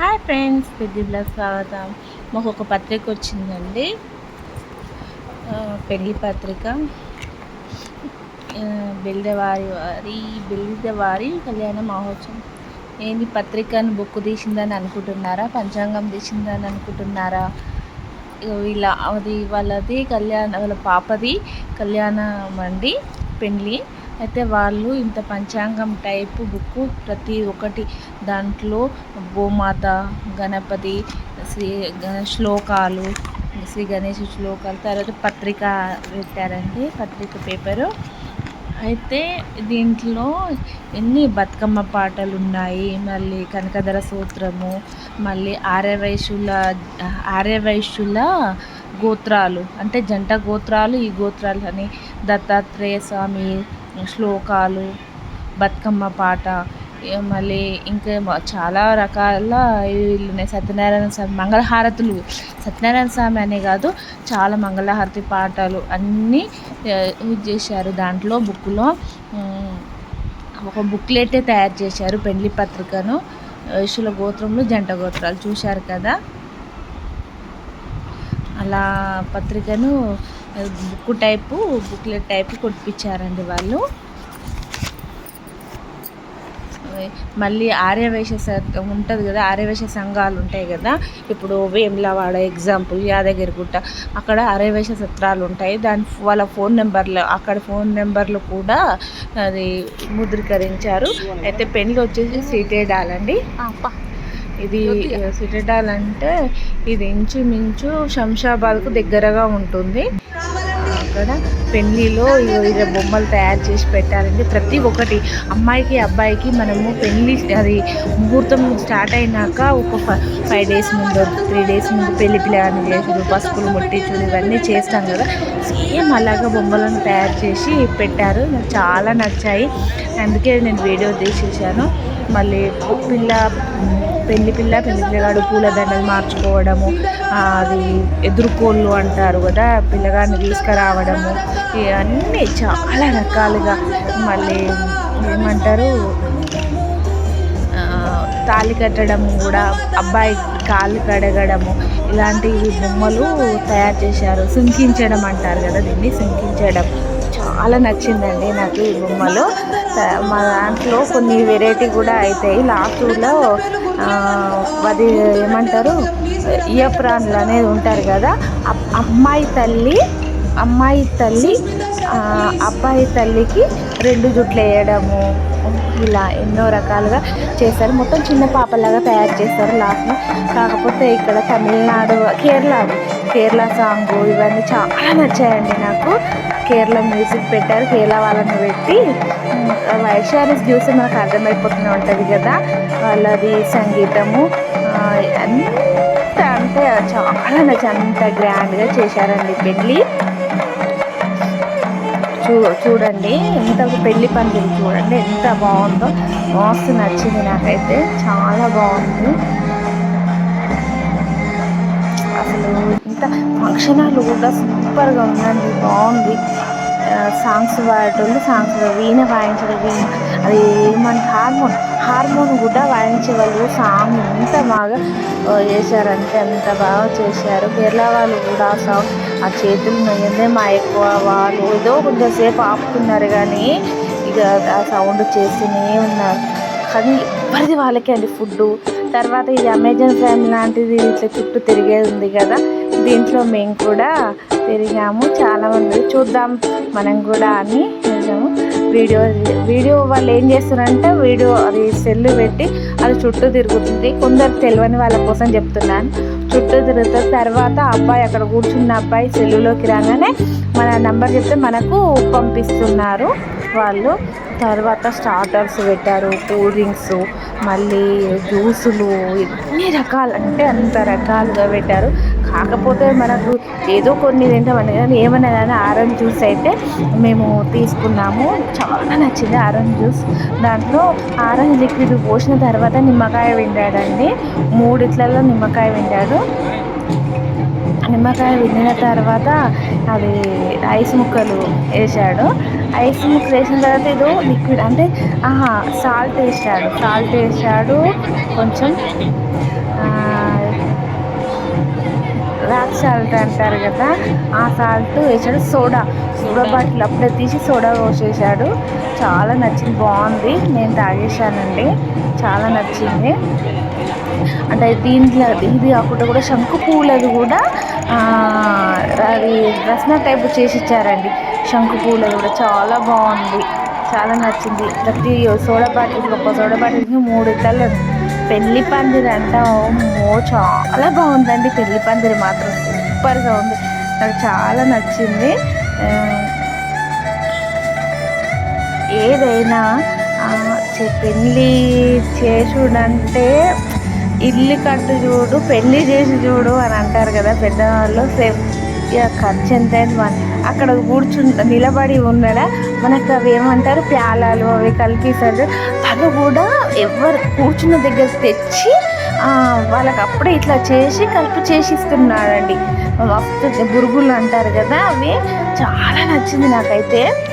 Hi friends పెద్ద స్వాగతం మాకు ఒక పత్రిక వచ్చిందండి. పెళ్ళి పత్రిక. బిల్దవారి వారి బిల్దవారి కళ్యాణ మహోత్సవం. ఏంది పత్రికను బుక్ తీసిందని అనుకుంటున్నారా? పంచాంగం తీసిందని అనుకుంటున్నారా? వీళ్ళ అది వాళ్ళది కళ్యాణ వాళ్ళ పాపది కళ్యాణం అండి పెళ్ళి అయితే వాళ్ళు ఇంత పంచాంగం టైపు బుక్ ప్రతి ఒక్కటి దాంట్లో గోమాత గణపతి శ్రీ శ్లోకాలు శ్రీ గణేష్ శ్లోకాలు తర్వాత పత్రిక పెట్టారండి పత్రిక పేపరు. అయితే దీంట్లో ఎన్ని బతుకమ్మ పాటలు ఉన్నాయి మళ్ళీ కనకధర సూత్రము మళ్ళీ ఆర్యవైశ్యుల ఆర్యవైశ్యుల గోత్రాలు అంటే జంట గోత్రాలు ఈ గోత్రాలు అని దత్తాత్రేయ స్వామి శ్లోకాలు బతుకమ్మ పాట మళ్ళీ ఇంకా చాలా రకాల వీళ్ళు ఉన్నాయి సత్యనారాయణ స్వామి మంగళహారతులు. సత్యనారాయణ స్వామి అనే కాదు చాలా మంగళహారతి పాటలు అన్నీ యూజ్ చేశారు. దాంట్లో బుక్లో ఒక బుక్లెటే తయారు చేశారు. పెళ్ళి పత్రికను యశుల గోత్రంలో జంట గోత్రాలు. చూశారు కదా? అలా పత్రికను బుక్ టైపు బుక్లెట్ టైపు కొట్టించారండి వాళ్ళు. మళ్ళీ ఆర్యవైశ్య స- ఉంటుంది కదా ఆర్యవైశ్య సంఘాలు ఉంటాయి కదా. ఇప్పుడు వేములవాడ ఎగ్జాంపుల్ యాదగిరిగుట్ట అక్కడ ఆర్యవైశ్య సత్రాలు ఉంటాయి. దాని వాళ్ళ ఫోన్ నెంబర్లు అక్కడ ఫోన్ నెంబర్లు కూడా అది ముద్రీకరించారు. అయితే పెళ్ళి వచ్చేసి సీటెడ్ అండి. ఇది సిటడాల్ అంటే ఇది ఇంచుమించు శంషాబాద్కు దగ్గరగా ఉంటుంది. అక్కడ పెళ్ళిలో ఇగో ఇలా బొమ్మలు తయారు చేసి పెట్టారండి. ప్రతి ఒక్కటి అమ్మాయికి అబ్బాయికి మనము పెళ్ళి అది ముహూర్తం స్టార్ట్ అయినాక ఒక ఫైవ్ డేస్ ముందు త్రీ డేస్ ముందు పెళ్ళి ప్లాన్ చేసుడు పసుపులు ముట్టించుడు ఇవన్నీ చేస్తాం కదా. సేమ్ అలాగా బొమ్మలను తయారు చేసి పెట్టారు. నాకు చాలా నచ్చాయి. అందుకే నేను వీడియో తీసేసాను మళ్ళీ పిల్ల పెళ్ళి పిల్ల పెళ్ళి పిల్లగాడు పూల దండలు మార్చుకోవడము అది ఎదురుకోళ్ళు అంటారు కదా పిల్లగాడిని తీసుకురావడము ఇవన్నీ చాలా రకాలుగా మళ్ళీ ఏమంటారు తాళి కట్టడం కూడా అబ్బాయి కాళ్ళు కడగడము ఇలాంటి బొమ్మలు తయారు చేశారు. సుంకించడం అంటారు కదా దీన్ని సుంకించడం చాలా నచ్చిందండి నాకు ఈ బొమ్మలు. మా దాంట్లో కొన్ని వెరైటీ కూడా అవుతాయి లాస్ట్లో అది ఏమంటారు? ఇయప్రాన్లు అనేది ఉంటారు కదా. అప్- అమ్మాయి తల్లి అమ్మాయి తల్లి అబ్బాయి తల్లికి రెండు జుట్లు వేయడము ఇలా ఎన్నో రకాలుగా చేశారు మొత్తం చిన్న పాపలాగా తయారు చేస్తారు లాస్ట్లో. కాకపోతే ఇక్కడ తమిళనాడు కేరళ కేరళ సాంగ్ ఇవన్నీ చాలా నచ్చాయండి నాకు. కేరళ మ్యూజిక్ పెట్టారు కేరళ వాళ్ళని పెట్టి. వైశాలిస్ చూసి మనకు అర్థమైపోతూనే ఉంటుంది కదా. వాళ్ళది సంగీతము అంత అంటే చాలా నచ్చి అంత గ్రాండ్గా చేశారండి పెళ్ళి. చూ చూడండి. ఎంత పెళ్ళి పందిరి చూడండి. ఎంత బాగుందో. మస్తు నచ్చింది నాకైతే. చాలా బాగుంది. అసలు ఇంత ఫంక్షన్ హాల్ కూడా సూపర్గా ఉందండి. బాగుంది. సాంగ్స్ పాడేటోళ్ళు సాంగ్స్ వీణ వాయించడం వీణ అది ఏమంటే హార్మోన్ హార్మోన్ కూడా వాయించే వాళ్ళు సాంగ్ ఎంత బాగా చేశారంటే అంత బాగా చేశారు. కేరళ వాళ్ళు కూడా ఆ సాంగ్ ఆ చేతులు నయ్యందే మా ఎక్కువ వాళ్ళు ఏదో కొంచెంసేపు ఆపుతున్నారు కానీ ఇక ఆ సౌండ్ చేస్తూనే ఉన్నారు. కానీ ఎవరిది వాళ్ళకే అండి? ఫుడ్ తర్వాత ఈ అమెజాన్ ఫ్యామ్ లాంటిది ఇట్లా చుట్టూ తిరిగేది ఉంది కదా దీంట్లో మేము కూడా తిరిగాము. చాలామంది చూద్దాం మనం కూడా అని నిజము వీడియో వీడియో వాళ్ళు ఏం చేస్తారంటే వీడియో అది సెల్ పెట్టి అది చుట్టూ తిరుగుతుంది. కొందరు తెలియని వాళ్ళ కోసం చెప్తున్నాను. చుట్టూ తిరుగుతుంది తర్వాత అబ్బాయి అక్కడ కూర్చున్న అబ్బాయి సెల్లులోకి రాగానే మన నంబర్ చెప్తే మనకు పంపిస్తున్నారు వాళ్ళు. తర్వాత స్టార్టర్స్ పెట్టారు కూల్ డ్రింక్స్ మళ్ళీ జ్యూసులు ఎన్ని రకాలు అంటే అంత రకాలుగా పెట్టారు. కాకపోతే మనకు ఏదో కొన్ని తింటామని కానీ ఏమన్నా కానీ ఆరెంజ్ జ్యూస్ అయితే మేము తీసుకున్నాము. చాలా నచ్చింది ఆరెంజ్ జ్యూస్ దాంట్లో ఆరెంజ్ లిక్విడ్ పోసిన తర్వాత నిమ్మకాయ విండాడండి మూడిట్లలో నిమ్మకాయ విండాడు నిమ్మకాయ విండిన తర్వాత అది ఐస్ ముక్కలు వేసాడు ఐస్ మిక్స్ వేసిన తర్వాత ఏదో లిక్విడ్ అంటే ఆహా సాల్ట్ వేసాడు. సాల్ట్ వేసాడు. కొంచెం రాక్ సాల్ట్ అంటారు కదా ఆ సాల్ట్ వేసాడు. సోడా సోడా బాటిల్ అప్పుడే తీసి సోడా పోసేసాడు. చాలా నచ్చింది. బాగుంది. నేను తాగేశానండి. చాలా నచ్చింది. అంటే దీంట్లో ఇది కాకుండా కూడా శంకు పూలది కూడా అది రసన టైప్ చేసి ఇచ్చారండి. శంకు పూలు కూడా చాలా బాగుంది. చాలా నచ్చింది. ప్రతి సోడా బాటిల్ ఒక సోడా బాటిల్కి మూడు ఇట్లలో పెళ్ళి పందిరి అంటామో చాలా బాగుందండి పెళ్ళి పందిరి మాత్రం. సూపర్గా ఉంది. నాకు చాలా నచ్చింది. ఏదైనా పెళ్ళి చేసుడంటే ఇల్లు కట్టు చూడు పెళ్ళి చేసి చూడు అని అంటారు కదా పెద్దవాళ్ళు. సేమ్. ఖర్చు ఎంత అక్కడ కూర్చుని నిలబడి ఉండడా మనకు అవి ఏమంటారు? ప్యాలాలు అవి కల్పిస్తారు తను కూడా ఎవరు కూర్చున్న దగ్గర తెచ్చి వాళ్ళకి అప్పుడే ఇట్లా చేసి కలిపి చేసి ఇస్తున్నాడండి మస్తు బురుగులు అంటారు కదా అవి. చాలా నచ్చింది నాకైతే.